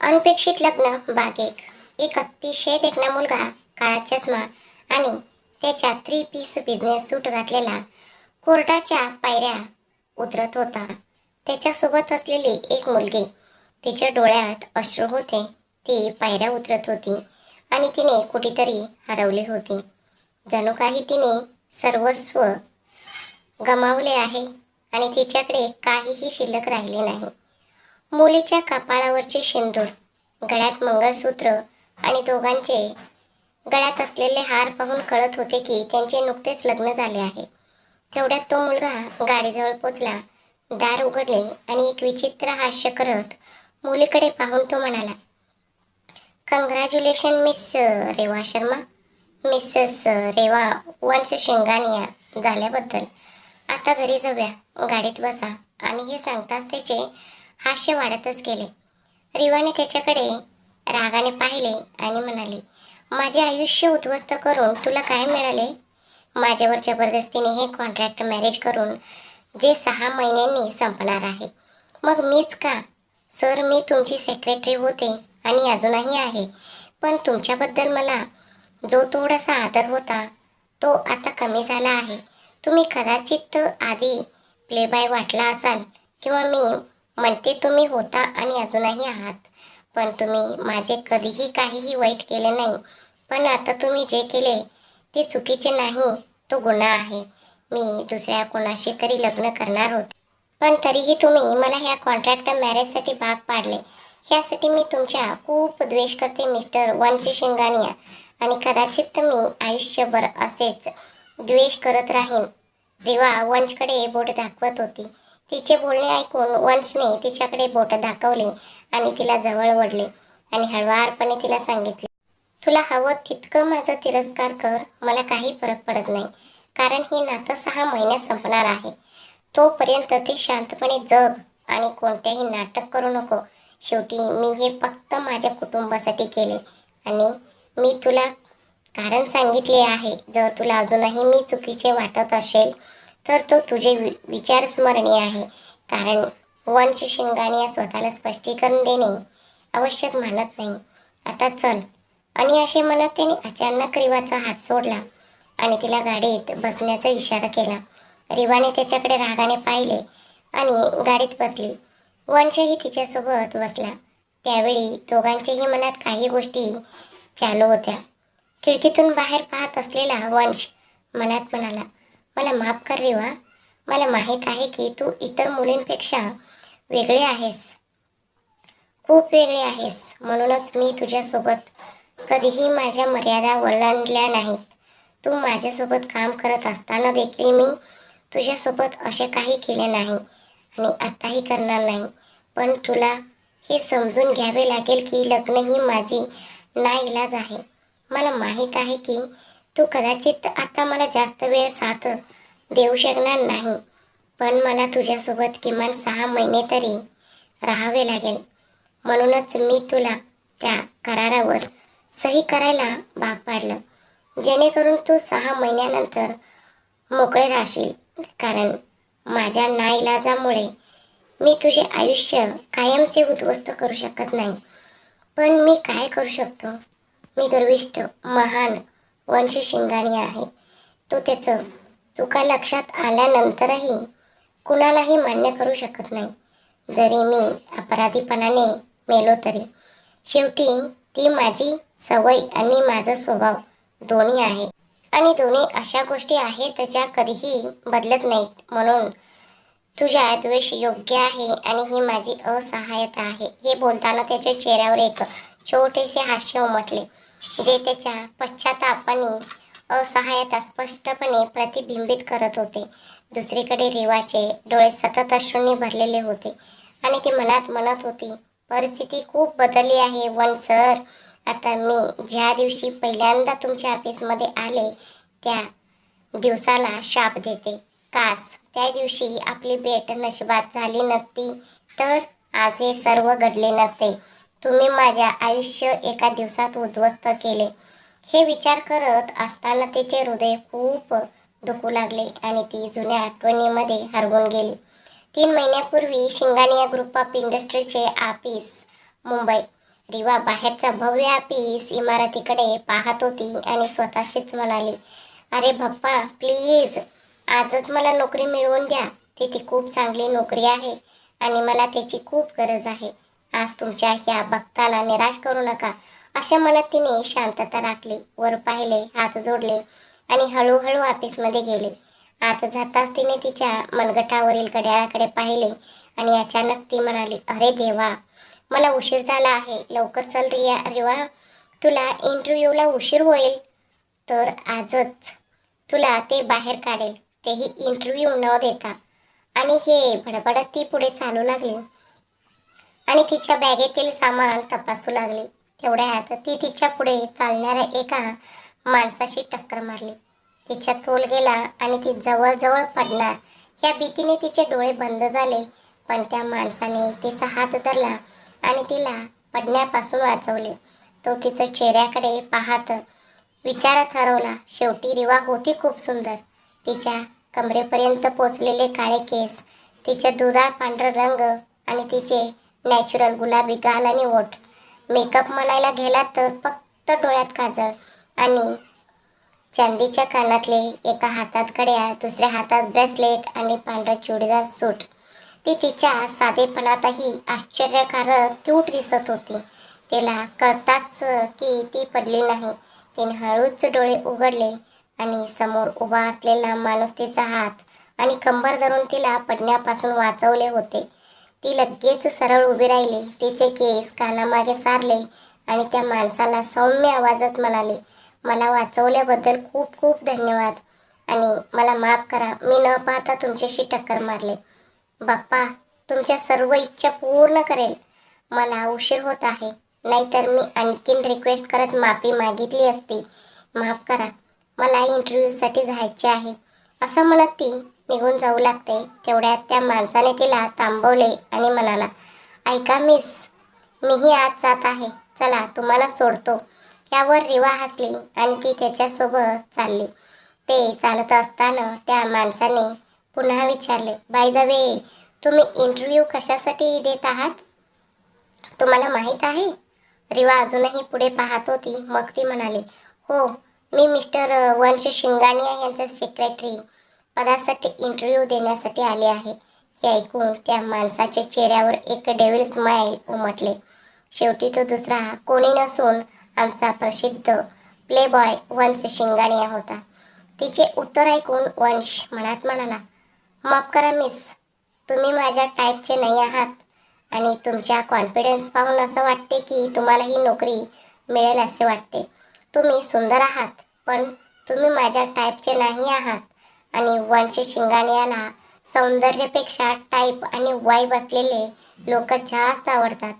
अनपेक्षित लग्न बागेक एक. एक अतिशय देखणा मुलगा काळा चष्मा आणि त्याच्या थ्री पीस बिझनेस सूट घातलेला कोर्टाच्या पायऱ्या उतरत होता. त्याच्यासोबत असलेली एक मुलगी तिच्या डोळ्यात अश्रू होते. ती पायऱ्या उतरत होती आणि तिने कुठेतरी हरवली होती. जणू काही तिने सर्वस्व गमावले आहे आणि तिच्याकडे काहीही शिल्लक राहिले नाही. मुलीच्या कपाळावरचे शेंदूर गळ्यात मंगळसूत्र आणि दोघांचे. गळ्यात असलेले हार पाहून कळत होते की त्यांचे नुकतेच लग्न झाले आहे. तेवढ्यात तो मुलगा गाडीजवळ पोचला दार उघडले आणि एक विचित्र हास्य करत मुलीकडे पाहून तो म्हणाला congratulation miss Reva Sharma. Mrs Reva Vansh Singhania झाल्याबद्दल. आता घरी जाऊया गाडीत बसा आणि हे सांगताच त्याचे हास्य वाढतच गेले. रिवाने त्याच्याकडे रागाने पाहिले आणि म्हणाली माझे आयुष्य उद्ध्वस्त करून तुला काय मिळाले? माझ्यावर जबरदस्तीने हे कॉन्ट्रॅक्ट मॅरेज करून जे सहा महिन्यांनी संपणार आहे. मग मीच का? सर मी तुमची सेक्रेटरी होते आणि अजूनही आहे. पण तुमच्याबद्दल मला जो थोडासा आदर होता तो आता कमी झाला आहे. तुम्ही कदाचित आधी प्लेबाय वाटला असाल किंवा मी म्हणते तुम्ही होता आणि अजूनही आहात पण तुम्ही माझे कधीही काहीही वाईट केले नाही. पण आता तुम्ही जे केले ते चुकीचे नाही तो गुन्हा आहे. मी दुसऱ्या कोणाशी तरी लग्न करणार होते. पण तरीही तुम्ही मला ह्या कॉन्ट्रॅक्ट मॅरेजसाठी भाग पाडले. ह्यासाठी मी तुमच्या खूप द्वेष करते मिस्टर वंशी शिंगानिया. आणि कदाचित मी आयुष्यभर असेच द्वेष करत राहीन. रिवा वंशकडे बोट दाखवत होती. तिचे बोलणे ऐकून वंशने तिच्याकडे बोट दाखवले आणि तिला जवळ वडले आणि हळवारपणे तिला सांगितले तुला हवं तितकं माझा तिरस्कार कर मला काही फरक पडत नाही. कारण हे नातं सहा महिन्यात संपणार आहे. तोपर्यंत ते शांतपणे जग आणि कोणत्याही नाटक करू नको. शेवटी मी हे फक्त माझ्या कुटुंबासाठी केले आणि मी तुला कारण सांगितले आहे. जर तुला अजूनही मी चुकीचे वाटत असेल तर तो तुझे वि विचार स्मरणीय आहे. कारण वंश शिंगाने या स्वतःला स्पष्टीकरण देणे आवश्यक मानत नाही. आता चल. आणि असे म्हणत त्याने अचानक रिवाचा हात सोडला आणि तिला गाडीत बसण्याचा इशारा केला. रिवाने त्याच्याकडे रागाने पाहिले आणि गाडीत बसली. वंशही तिच्यासोबत बसला. त्यावेळी दोघांच्याही मनात काही गोष्टी चालू होत्या. खिडकीतून बाहेर पाहत असलेला वंश मनात म्हणाला मला माफ कर रेवा. मला माहीत आहे की तू इतर मुलींपेक्षा वेगळे आहेस. खूप वेगळे आहेस. म्हणूनच मी तुझ्यासोबत कधीही माझ्या मर्यादा ओलांडल्या नाहीत. तू माझ्यासोबत काम करत असताना देखील मी तुझ्यासोबत असे काही केले नाही आणि आत्ताही करणार नाही. पण तुला हे समजून घ्यावे लागेल की लग्न ही माझी नाईलाज आहे. मला माहीत आहे की तू कदाचित आता मला जास्त वेळ साथ देऊ शकणार नाही पण मला तुझ्यासोबत किमान सहा महिने तरी राहावे लागेल. म्हणूनच मी तुला त्या करारावर सही करायला भाग पाडलं जेणेकरून तू सहा महिन्यानंतर मोकळे राहशील. कारण माझ्या नाईलाजामुळे मी तुझे आयुष्य कायमचे उद्ध्वस्त करू शकत नाही. पण मी काय करू शकतो? मी गर्विष्ठ महान वंश शिंगाणी आहे. तो त्याचं चुका लक्षात आल्यानंतरही कुणालाही मान्य करू शकत नाही. जरी मी अपराधीपणाने मेलो तरी. शेवटी ती माझी सवय आणि माझा स्वभाव दोन्ही आहे आणि दोन्ही अशा गोष्टी आहेत ज्या कधीही बदलत नाहीत. म्हणून तुझ्या द्वेष योग्य आहे आणि ही माझी असहायता आहे. हे बोलताना त्याच्या चेहऱ्यावर एक छोटेसे हास्य उमटले. जे त्याच्या पश्चातापाने असहायता स्पष्टपणे प्रतिबिंबित करत होते. दुसरीकडे रेवाचे डोळे सतत अश्रूंनी भरलेले होते आणि ती मनात म्हणत होती परिस्थिती खूप बदलली आहे वन सर. आता मी ज्या दिवशी पहिल्यांदा तुमच्या ऑफिसमध्ये आले त्या दिवसाला शाप देते. कास त्या दिवशी आपली भेट नशिबात झाली नसती तर आज हे सर्व घडले नसते. तुम्ही माझ्या आयुष्य एका दिवसात उद्ध्वस्त केले. हे विचार करत असताना तिचे हृदय खूप दुखू लागले आणि ती जुन्या आठवणीमध्ये हरवून गेली. तीन महिन्यापूर्वी शिंगानिया ग्रुप ऑफ इंडस्ट्रीचे ऑफिस मुंबई. रिवा बाहेरचा भव्य ऑफिस इमारतीकडे पाहत होती आणि स्वतःशीच म्हणाली अरे भप्पा प्लीज आजच मला नोकरी मिळवून द्या. तिथे ती खूप चांगली नोकरी आहे आणि मला त्याची खूप गरज आहे. आज तुमच्या ह्या भक्ताला निराश करू नका. अशा मनात तिने शांतता राखली वर पाहिले हात जोडले आणि हळूहळू ऑफिसमध्ये गेले. आत जाताच तिने तिच्या मनगटावरील घड्याळाकडे पाहिले आणि अचानक ती म्हणाली अरे देवा मला उशीर झाला आहे. लवकर चल रिया रिवा. तुला इंटरव्ह्यूला उशीर होईल. तर आजच तुला ते बाहेर काढेल. तेही इंटरव्ह्यू न देता. आणि हे भडबडत ती पुढे चालू लागली. आणि तिच्या बॅगेतील सामान तपासू लागली. तेवढ्यात ती तिच्या पुढे चालणाऱ्या एका माणसाशी टक्कर मारली. तिच्या तोल गेला आणि ती जवळजवळ पडणार. या भीतीने तिचे डोळे बंद झाले पण त्या माणसाने तिचा हात धरला आणि तिला पडण्यापासून वाचवले. तो तिचं चेहऱ्याकडे पाहत विचारात हरवला शेवटी रिवा होती खूप सुंदर. तिच्या कमरेपर्यंत पोचलेले काळे केस तिचे दुधाळ पांढरा रंग आणि तिचे नॅचरल गुलाबी गाल आणि ओठ. मेकअप म्हणायला गेला तर फक्त डोळ्यात काजळ आणि चांदीच्या कानातले एका हातात कड्या दुसऱ्या हातात ब्रेसलेट आणि पांढरा चुडीदार सूट. ती तिच्या साधेपणातही आश्चर्यकारक क्यूट दिसत होती. तिला कळताच की ती पडली नाही. तिने हळूच डोळे उघडले आणि समोर उभा असलेला माणूस तिचा हात आणि कंबर धरून तिला पडण्यापासून वाचवले होते. ती लगेच सरळ उभी राहिली. तिचे केस कानामागे सारले आणि त्या माणसाला सौम्य आवाजात म्हणाले मला वाचवल्याबद्दल खूप खूप धन्यवाद आणि मला माफ करा मी न पाहता तुमच्याशी टक्कर मारले. बाप्पा तुमच्या सर्व इच्छा पूर्ण करेल. मला उशीर होत आहे. नाहीतर मी आणखीन रिक्वेस्ट करत माफी मागितली असती. माफ करा मला इंटरव्ह्यूसाठी जायचे आहे. असं म्हणत ती निघून जाऊ लागते. तेवढ्यात त्या माणसाने तिला थांबवले आणि म्हणाला ऐका मिस मीही आज जात आहे. चला तुम्हाला सोडतो. यावर रिवा हसली आणि ती त्याच्यासोबत चालली. ते चालत असताना त्या माणसाने पुन्हा विचारले बाय द वे तुम्ही इंटरव्ह्यू कशासाठी देत आहात? तुम्हाला माहीत आहे? रिवा अजूनही पुढे पाहत होती. मग ती म्हणाली हो मी मिस्टर वंश शिंगाणिया यांचा सेक्रेटरी पदासाठी इंटरव्ह्यू देण्यासाठी आले आहे. हे ऐकून त्या माणसाच्या चेहऱ्यावर एक डेव्हिल स्माईल उमटले. शेवटी तो दुसरा कोणी नसून आमचा प्रसिद्ध प्लेबॉय वंश शिंगाणिया होता. तिचे उत्तर ऐकून वंश मनात म्हणाला माफ करा मिस तुम्ही माझ्या टाईपचे नाही आहात आणि तुमच्या कॉन्फिडन्स पाहून असं वाटते की तुम्हाला ही नोकरी मिळेल असे वाटते. तुम्ही सुंदर आहात पण तुम्ही माझ्या टाईपचे नाही आहात. आणि वंश शिंगाणियाला सौंदर्यापेक्षा टाईप आणि वाईब असलेले लोक जास्त आवडतात.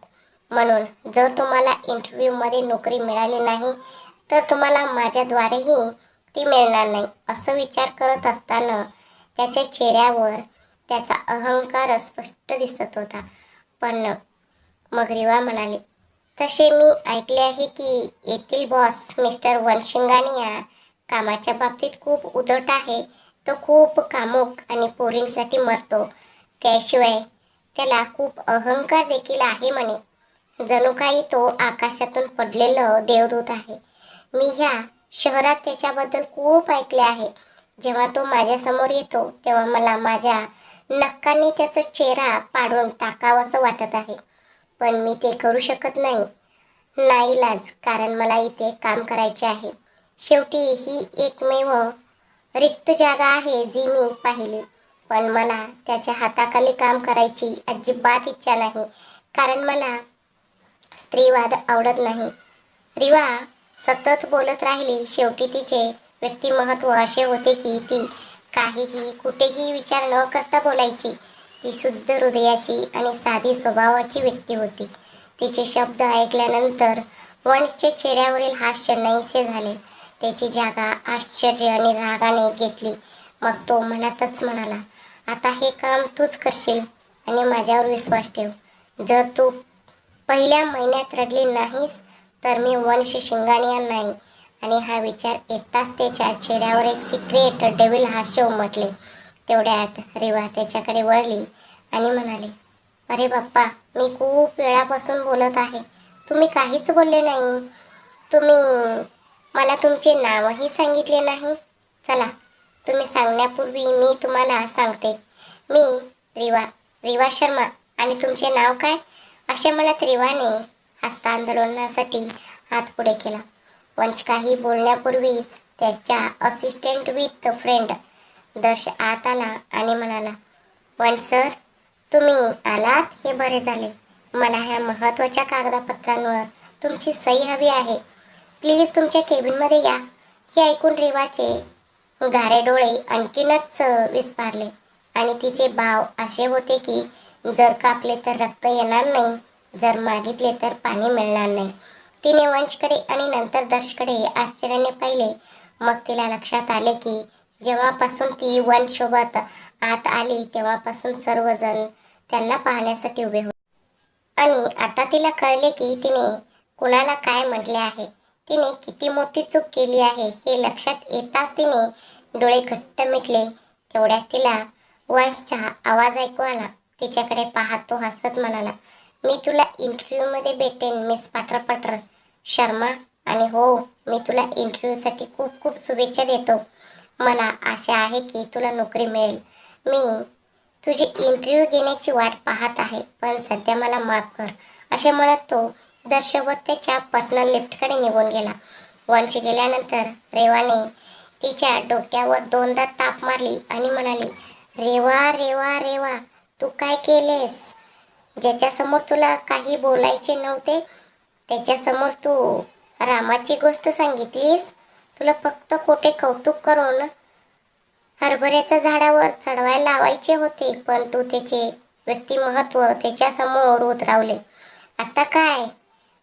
म्हणून जर तुम्हाला इंटरव्ह्यूमध्ये नोकरी मिळाली नाही तर तुम्हाला माझ्याद्वारेही ती मिळणार नाही असं विचार करत असताना त्याच्या चेहऱ्यावर त्याचा अहंकार स्पष्ट दिसत होता. पण मग रिवा म्हणाले तसे मी ऐकले आहे की येथील बॉस मिस्टर वनशिंगाणिया कामाच्या बाबतीत खूप उदट आहे. तो खूप कामुक आणि पोरींसाठी मरतो. त्याशिवाय त्याला खूप अहंकार देखील आहे म्हणे. जणू काही तो आकाशातून पडलेलं देवदूत आहे. मी ह्या शहरात त्याच्याबद्दल खूप ऐकले आहे. जेव्हा तो माझ्यासमोर येतो तेव्हा मला माझ्या नक्कांनी त्याचा चेहरा पाडून टाकावंसं वाटत आहे. पण मी ते करू शकत नाही. नाईलाज कारण मला इथे काम करायचे आहे. शेवटी ही एकमेव रिक्त जागा आहे जी मी पाहिली. पण मला त्याच्या हाताखाली काम करायची अजिबात इच्छा नाही. कारण मला स्त्रीवाद आवडत नाही. रिवा सतत बोलत राहिली. शेवटी तिचे व्यक्तिमत्व असे होते की ती काहीही कुठेही विचार न करता बोलायची. ती शुद्ध हृदयाची आणि साधी स्वभावाची व्यक्ती होती. तिचे शब्द ऐकल्यानंतर वंशच्या चेहऱ्यावरील हास्य नाहीसे झाले. त्याची जागा आश्चर्य आणि रागाने घेतली. मग तो मनातच म्हणाला आता हे काम तूच करशील आणि माझ्यावर विश्वास ठेव. जर तू पहिल्या महिन्यात रडली नाहीस तर मी वंश शिंगाणिया नाही आणि हा विचार येताच त्याच्या चेहऱ्यावर एक सिक्रेट डेविल हास्य उमटले तेवढ्यात रेवा त्याच्याकडे वळली आणि म्हणाले अरे बाप्पा मी खूप वेळापासून बोलत आहे. तुम्ही काहीच बोलले नाही. तुम्ही मला तुमचे नावही सांगितले नाही. चला तुम्ही सांगण्यापूर्वी मी तुम्हाला सांगते. मी रिवा रिवा शर्मा. आणि तुमचे नाव काय? असे म्हणत रिवाने हस्तांदोलनासाठी हात पुढे केला. वंश काही बोलण्यापूर्वीच त्याच्या असिस्टंट विथ फ्रेंड दर्श आत आला आणि म्हणाला वंश सर तुम्ही आलात? हे बरे झाले. मला ह्या महत्त्वाच्या कागदपत्रांवर तुमची सही हवी आहे. प्लीज तुमच्या केबिनमध्ये या. हे ऐकून रेवाचे गारे डोळे आणखीनच विस्पारले आणि तिचे भाव असे होते की जर कापले तर रक्त येणार नाही जर मागितले तर पाणी मिळणार नाही. तिने वंशकडे आणि नंतर दर्शकडे आश्चर्याने पाहिले. मग तिला लक्षात आले की जेव्हापासून ती वंशसोबत आत आली तेव्हापासून सर्वजण त्यांना पाहण्यासाठी उभे होते. आणि आता तिला कळले की तिने कुणाला काय म्हटले आहे. तिने किती मोठी चूक केली आहे हे लक्षात येताच तिने डोळे घट्ट मिटले. तेवढ्यात तिला वंशचा आवाज ऐकू आला. तिच्याकडे पाहत तो हसत म्हणाला मी तुला इंटरव्ह्यूमध्ये भेटेन मिस पाटर पाटर. शर्मा आणि हो मी तुला इंटरव्ह्यूसाठी खूप खूप शुभेच्छा देतो. मला आशा आहे की तुला नोकरी मिळेल. मी तुझी इंटरव्ह्यू घेण्याची वाट पाहत आहे पण सध्या मला माफ कर असे म्हणत तो दर्शवत त्याच्या पर्सनल लिफ्टकडे निघून गेला. वंश गेल्यानंतर रेवाने तिच्या डोक्यावर दोनदा ताप मारली आणि म्हणाली रेवा रेवा रेवा तू काय केलेस? ज्याच्यासमोर तुला काही बोलायचे नव्हते त्याच्यासमोर तू रामाची गोष्ट सांगितलीस? तुला फक्त खोटे कौतुक करून हरभऱ्याच्या झाडावर चढवायला लावायचे होते पण तू त्याचे व्यक्तिमहत्व त्याच्यासमोर उतरावले. आता काय?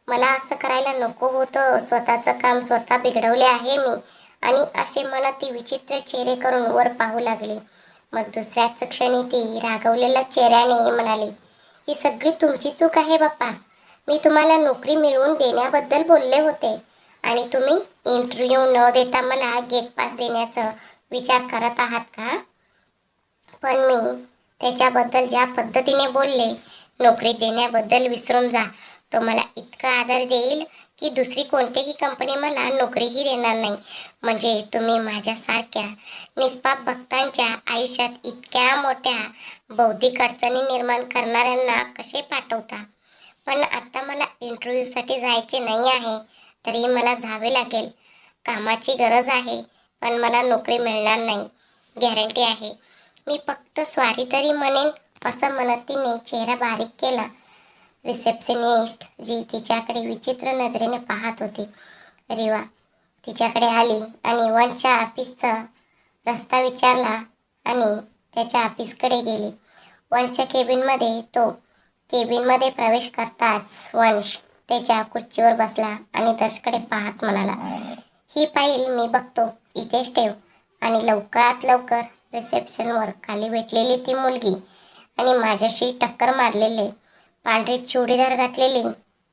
मला असं करायला नको होतं. स्वतःचं काम स्वतः बिघडवले आहे मी. आणि असे मला ती विचित्र चेहरे करून वर पाहू लागले. मग दुसऱ्याच क्षणी ती रागवलेल्या चेहऱ्याने म्हणाली ही सगळी तुमची चूक आहे बाप्पा. मी तुम्हाला नोकरी मिळवून देण्याबद्दल बोलले होते. आणि तुम्ही इंटरव्ह्यू न देता मला गेट पास देण्याचं विचार करत आहात का? पण मी त्याच्याबद्दल ज्या पद्धतीने बोलले नोकरी देण्याबद्दल विसरून जा. तो मला इतका आदर देईल की दुसरी कोणतीही कंपनी मला नोकरीही देणार नाही. म्हणजे तुम्ही माझ्यासारख्या निष्पाप भक्तांच्या आयुष्यात इतक्या मोठ्या बौद्धिक अडचणी निर्माण करणाऱ्यांना कसे पाठवता? पण आत्ता मला इंटरव्ह्यूसाठी जायचे नाही आहे तरी मला जावे लागेल. कामाची गरज आहे पण मला नोकरी मिळणार नाही. गॅरंटी आहे. मी फक्त स्वारी तरी म्हणेन असं म्हणत तिने चेहरा बारीक केला. रिसेप्शनिस्ट जी तिच्याकडे विचित्र नजरेने पाहत होती. रेवा तिच्याकडे आली आणि वनच्या ऑफिसचा रस्ता विचारला आणि त्याच्या ऑफिसकडे गेली. वनच्या केबिनमध्ये तो केबिनमध्ये प्रवेश करताच वंश त्याच्या खुर्चीवर बसला आणि दर्शकडे पाहत म्हणाला ही फाईल मी बघतो. इथेच ठेव. आणि लवकरात लवकर रिसेप्शनवर खाली भेटलेली ती मुलगी आणि माझ्याशी टक्कर मारलेले पांढरी चुडीदार घातलेली.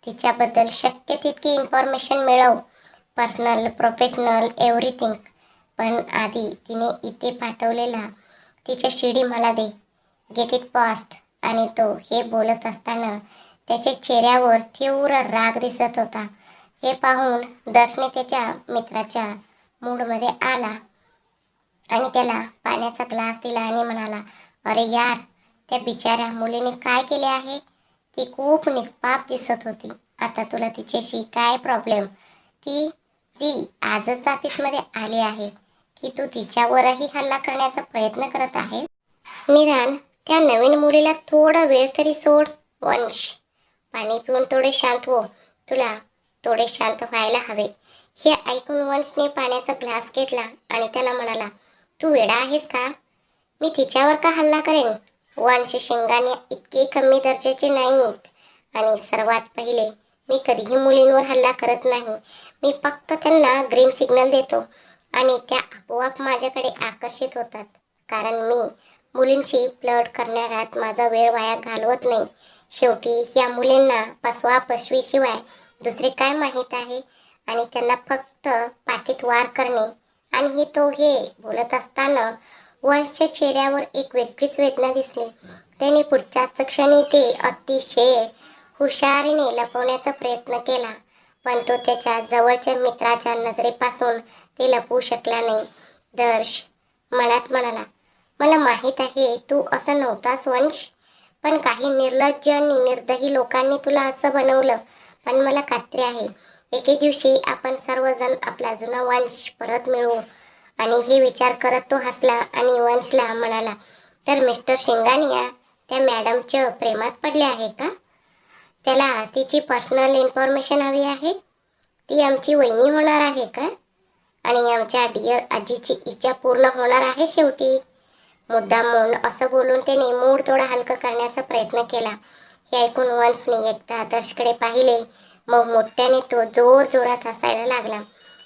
तिच्याबद्दल शक्य तितकी इन्फॉर्मेशन मिळव. पर्सनल प्रोफेशनल एव्हरीथिंग पण आधी तिने इथे पाठवलेला. तिच्या शिडी मला दे. गेट इट पास्ट आणि तो हे बोलत असताना त्याच्या चेहऱ्यावर तीव्र राग दिसत होता. हे पाहून दर्शने त्याच्या मित्राच्या मूडमध्ये आला. आणि त्याला पाण्याचा ग्लास दिला आणि म्हणाला अरे यार त्या बिचाऱ्या मुलीने काय केले आहे? ती खूप निष्पाप दिसत होती. आता तुला तिच्याशी काय प्रॉब्लेम ती जी आजच ऑफिसमध्ये आली आहे की तू तिच्यावरही हल्ला करण्याचा प्रयत्न करत आहेस? निदान त्या नवीन मुलीला थोडा वेळ तरी सोड वंश. पाणी पिऊन थोडे शांत हो. तुला थोडे शांत व्हायला हवे. हे ऐकून वंशने पाण्याचा ग्लास घेतला आणि त्याला म्हणाला तू वेडा आहेस का? मी तिच्यावर का हल्ला करेन? वंश शेंगाने इतके कमी दर्जाचे नाहीत. आणि सर्वात पहिले मी कधीही मुलींवर हल्ला करत नाही. मी फक्त त्यांना ग्रीन सिग्नल देतो. आणि त्या आपोआप माझ्याकडे आकर्षित होतात. कारण मी मुलींशी फ्लड करण्यात माझा वेळ वाया घालवत नाही. शेवटी या मुलींना पसवा पसवीशिवाय दुसरे काय माहीत आहे? आणि त्यांना फक्त पाठीत वार करणे. आणि हे तो हे बोलत असताना वंशच्या चेहऱ्यावर एक वेगळीच वेदना दिसली. त्याने पुढच्याच क्षणी ते अतिशय हुशारीने लपवण्याचा प्रयत्न केला पण तो त्याच्या जवळच्या मित्राच्या नजरेपासून ते लपवू शकला नाही. दर्श मनात म्हणाला मला माहीत आहे तू असं नव्हतास वंश. पण काही निर्लज्ज आणि निर्दयी लोकांनी तुला असं बनवलं पण मला खात्री आहे एके दिवशी आपण सर्वजण आपला जुना वंश परत मिळवू. आणि हे विचार करत तो हसला आणि वंशला म्हणाला तर मिस्टर शिंगानिया त्या मॅडमच्या प्रेमात पडले आहे का? त्याला तिची पर्सनल इन्फॉर्मेशन हवी आहे? ती आमची वहिनी होणार आहे का? आणि आमच्या डिअर आजीची इच्छा पूर्ण होणार आहे शेवटी. मुद्दाम म्हणून असं बोलून त्याने मूड थोडा हलका करण्याचा प्रयत्न केला. हे ऐकून वंशने एकदा आदर्शकडे पाहिले. मग मोठ्याने तो जोर जोरात हसायला लागला.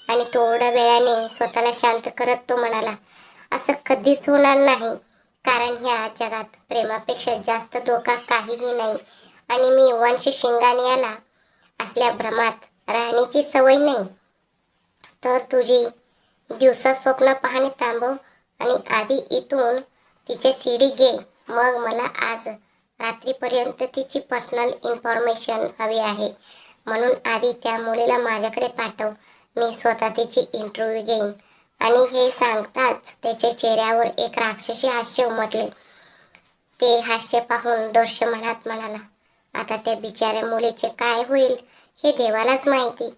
आणि थोड्या वेळाने स्वतःला शांत करत तो म्हणाला असं कधीच होणार नाही कारण ह्या जगात प्रेमापेक्षा जास्त धोका काहीही नाही आणि मी वंश शिंगाणियाला असल्या भ्रमात राहण्याची सवय नाही. तर तुझी दिवसा स्वप्न पाहणे थांबव आणि आधी इथून तिचे सीडी घे. मग मला आज रात्रीपर्यंत तिची पर्सनल इन्फॉर्मेशन हवी आहे. म्हणून आधी त्या मुलीला माझ्याकडे पाठव मी स्वतः तिची इंटरव्ह्यू घेईन. आणि हे सांगताच त्याच्या चेहऱ्यावर एक राक्षसी हास्य उमटले. ते हास्य पाहून दोष मनात म्हणाला आता त्या बिचाऱ्या मुलीचे काय होईल हे देवालाच माहिती.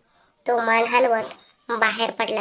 तो मान हलवत बाहेर पडला.